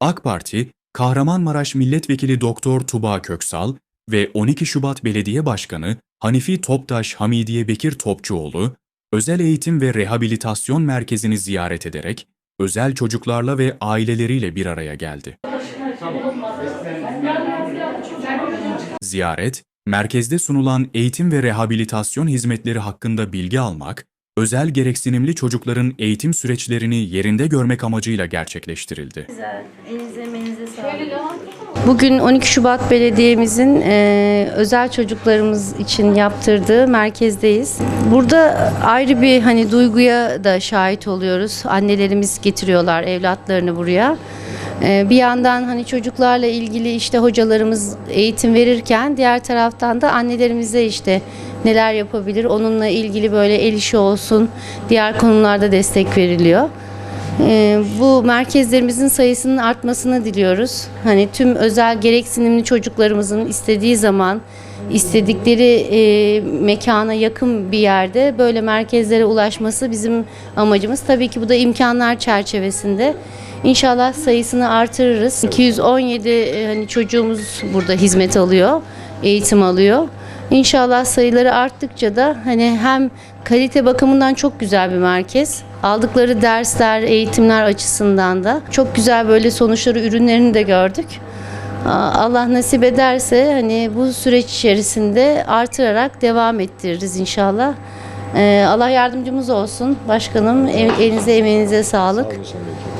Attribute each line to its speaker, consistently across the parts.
Speaker 1: AK Parti, Kahramanmaraş Milletvekili Doktor Tuba Köksal ve 12 Şubat Belediye Başkanı Hanifi Toptaş Hamidiye Bekir Topçuoğlu, Özel Eğitim ve Rehabilitasyon Merkezi'ni ziyaret ederek özel çocuklarla ve aileleriyle bir araya geldi. Ziyaret, merkezde sunulan eğitim ve rehabilitasyon hizmetleri hakkında bilgi almak, özel gereksinimli çocukların eğitim süreçlerini yerinde görmek amacıyla gerçekleştirildi.
Speaker 2: Güzel. Elinize emeğinize sağlık.
Speaker 3: Bugün 12 Şubat Belediye'mizin e, özel çocuklarımız için yaptırdığı merkezdeyiz. Burada ayrı bir hani duyguya da şahit oluyoruz. Annelerimiz getiriyorlar evlatlarını buraya. E, bir yandan hani çocuklarla ilgili işte hocalarımız eğitim verirken diğer taraftan da annelerimize işte neler yapabilir onunla ilgili böyle el işi olsun diğer konularda destek veriliyor. Ee, bu merkezlerimizin sayısının artmasını diliyoruz. Hani tüm özel gereksinimli çocuklarımızın istediği zaman istedikleri e, mekana yakın bir yerde böyle merkezlere ulaşması bizim amacımız. Tabii ki bu da imkanlar çerçevesinde. İnşallah sayısını artırırız. 217 e, hani çocuğumuz burada hizmet alıyor, eğitim alıyor. İnşallah sayıları arttıkça da hani hem kalite bakımından çok güzel bir merkez. Aldıkları dersler, eğitimler açısından da çok güzel böyle sonuçları, ürünlerini de gördük. Allah nasip ederse hani bu süreç içerisinde artırarak devam ettiririz inşallah. Ee, Allah yardımcımız olsun. Başkanım el- elinize emeğinize sağlık.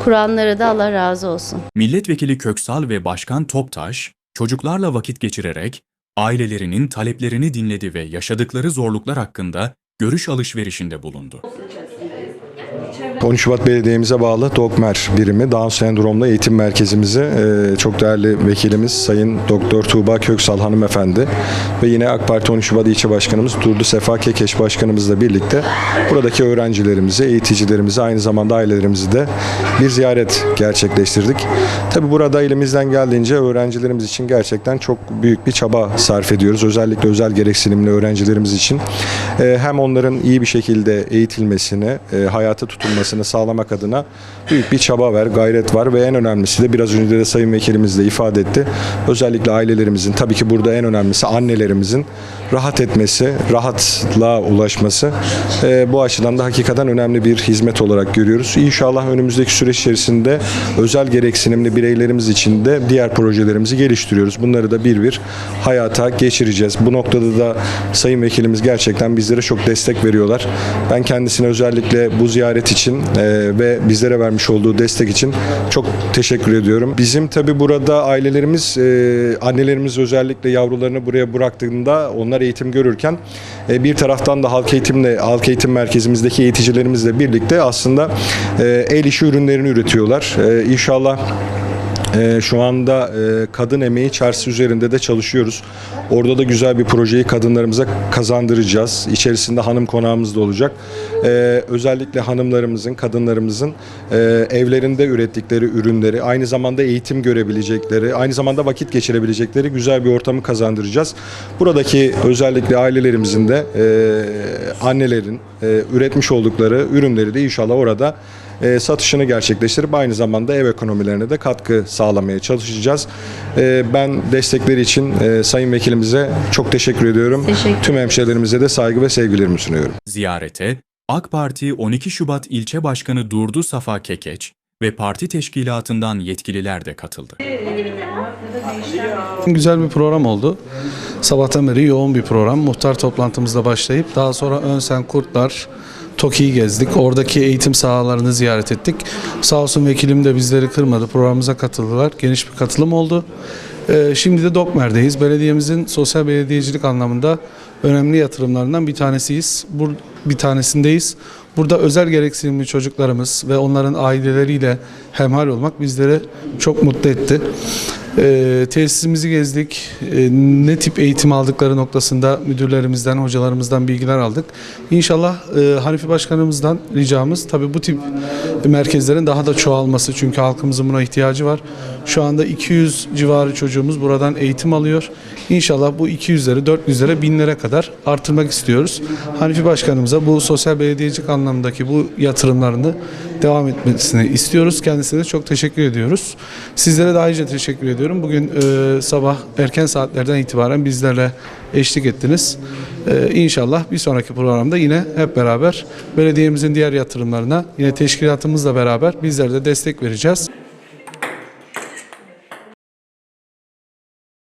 Speaker 3: Kur'anlara da Allah razı olsun.
Speaker 1: Milletvekili Köksal ve Başkan Toptaş, çocuklarla vakit geçirerek ailelerinin taleplerini dinledi ve yaşadıkları zorluklar hakkında görüş alışverişinde bulundu.
Speaker 4: 13 Şubat Belediye'mize bağlı Dokmer birimi Down sendromlu eğitim merkezimizi e, çok değerli vekilimiz Sayın Doktor Tuğba Köksal hanımefendi ve yine AK Parti 13 Şubat İlçe Başkanımız Durdu Sefa Kekeş Başkanımızla birlikte buradaki öğrencilerimizi, eğiticilerimizi aynı zamanda ailelerimizi de bir ziyaret gerçekleştirdik. Tabi burada elimizden geldiğince öğrencilerimiz için gerçekten çok büyük bir çaba sarf ediyoruz. Özellikle özel gereksinimli öğrencilerimiz için. E, hem onların iyi bir şekilde eğitilmesini, e, hayata tutunmasını sağlamak adına büyük bir çaba var, gayret var ve en önemlisi de biraz önce de Sayın Vekilimiz de ifade etti. Özellikle ailelerimizin, tabii ki burada en önemlisi annelerimizin rahat etmesi, rahatlığa ulaşması e, bu açıdan da hakikaten önemli bir hizmet olarak görüyoruz. İnşallah önümüzdeki süreç içerisinde özel gereksinimli bireylerimiz için de diğer projelerimizi geliştiriyoruz. Bunları da bir bir hayata geçireceğiz. Bu noktada da Sayın Vekilimiz gerçekten bizlere çok destek veriyorlar. Ben kendisine özellikle bu ziyaret için ve bizlere vermiş olduğu destek için çok teşekkür ediyorum. Bizim tabi burada ailelerimiz, e, annelerimiz özellikle yavrularını buraya bıraktığında onlar eğitim görürken e, bir taraftan da halk eğitimle, halk eğitim merkezimizdeki eğiticilerimizle birlikte aslında e, el işi ürünlerini üretiyorlar. İnşallah ee, şu anda e, kadın emeği çarşısı üzerinde de çalışıyoruz. Orada da güzel bir projeyi kadınlarımıza kazandıracağız. İçerisinde hanım konağımız da olacak. Ee, özellikle hanımlarımızın, kadınlarımızın e, evlerinde ürettikleri ürünleri, aynı zamanda eğitim görebilecekleri, aynı zamanda vakit geçirebilecekleri güzel bir ortamı kazandıracağız. Buradaki özellikle ailelerimizin de e, annelerin e, üretmiş oldukları ürünleri de inşallah orada e, satışını gerçekleştirip aynı zamanda ev ekonomilerine de katkı sağlamaya çalışacağız. E, ben destekleri için e, Sayın Vekilimize çok teşekkür ediyorum.
Speaker 3: Teşekkür
Speaker 4: Tüm hemşehrilerimize de saygı ve sevgilerimi sunuyorum.
Speaker 1: Ziyarete AK Parti 12 Şubat İlçe Başkanı Durdu Safa Kekeç ve parti teşkilatından yetkililer de katıldı.
Speaker 5: Güzel bir program oldu. Sabahtan beri yoğun bir program. Muhtar toplantımızda başlayıp daha sonra Önsen Kurtlar, TOKİ'yi gezdik. Oradaki eğitim sahalarını ziyaret ettik. Sağ olsun vekilim de bizleri kırmadı. Programımıza katıldılar. Geniş bir katılım oldu. Ee, şimdi de Dokmer'deyiz. Belediyemizin sosyal belediyecilik anlamında önemli yatırımlarından bir tanesiyiz. Bir tanesindeyiz. Burada özel gereksinimli çocuklarımız ve onların aileleriyle hemhal olmak bizleri çok mutlu etti. Ee, tesisimizi gezdik. Ee, ne tip eğitim aldıkları noktasında müdürlerimizden, hocalarımızdan bilgiler aldık. İnşallah e, Hanifi Başkanımızdan ricamız tabii bu tip merkezlerin daha da çoğalması çünkü halkımızın buna ihtiyacı var. Şu anda 200 civarı çocuğumuz buradan eğitim alıyor. İnşallah bu 200'leri 400'lere 1000'lere kadar artırmak istiyoruz. Hanifi Başkanımıza bu sosyal belediyecilik anlamındaki bu yatırımlarını devam etmesini istiyoruz. Kendisine çok teşekkür ediyoruz. Sizlere de ayrıca teşekkür ediyorum. Bugün e, sabah erken saatlerden itibaren bizlerle eşlik ettiniz. E, inşallah bir sonraki programda yine hep beraber belediyemizin diğer yatırımlarına yine teşkilatımızla beraber bizler de destek vereceğiz.